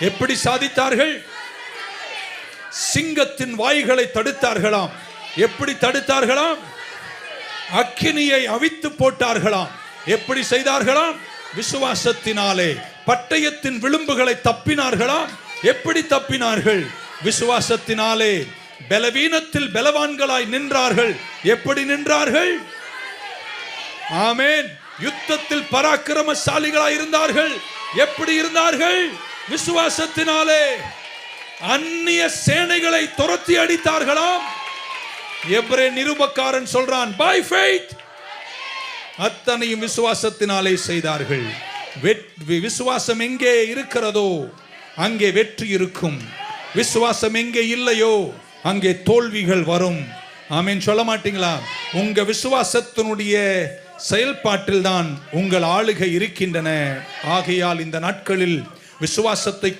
எப்படி சாதித்தார்கள்? சிங்கத்தின் வாய்களை தடுத்தார்களாம். எப்படி தடுத்தார்களாம்? அக்கினியை அவித்து போட்டார்களாம். எப்படி செய்தார்களாம்? விசுவாசத்தினாலே. பட்டயத்தின் விளிம்புகளை தப்பினார்களாம். எப்படி தப்பினார்கள்? விசுவாசத்தினாலே. பலவீனத்தில் பலவான்களாய் நின்றார்கள். எப்படி நின்றார்கள்? ஆமேன். யுத்தத்தில் பராக்கிரமசாலிகளாய் இருந்தார்கள். எப்படி இருந்தார்கள்? விசுவாசத்தினாலே அந்நிய சேனைகளை துரத்தி அடித்தார்களாம். எப்ரே நிருபக்காரன் சொல்றான் பை ஃபெய்த் அத்தனையும் விசுவாசத்தினாலே செய்தார்கள். வெற்றி விசுவாசம் எங்கே இருக்கிறதோ அங்கே வெற்றி இருக்கும். விசுவாசம் எங்கே இல்லையோ அங்கே தோல்விகள் வரும். ஆமீன். சொல்ல மாட்டீங்களா? உங்க விசுவாசத்தினுடைய செயல்பாட்டில் தான் உங்கள் ஆளுகை இருக்கின்றன. ஆகையால் இந்த நாட்களில் விசுவாசத்தை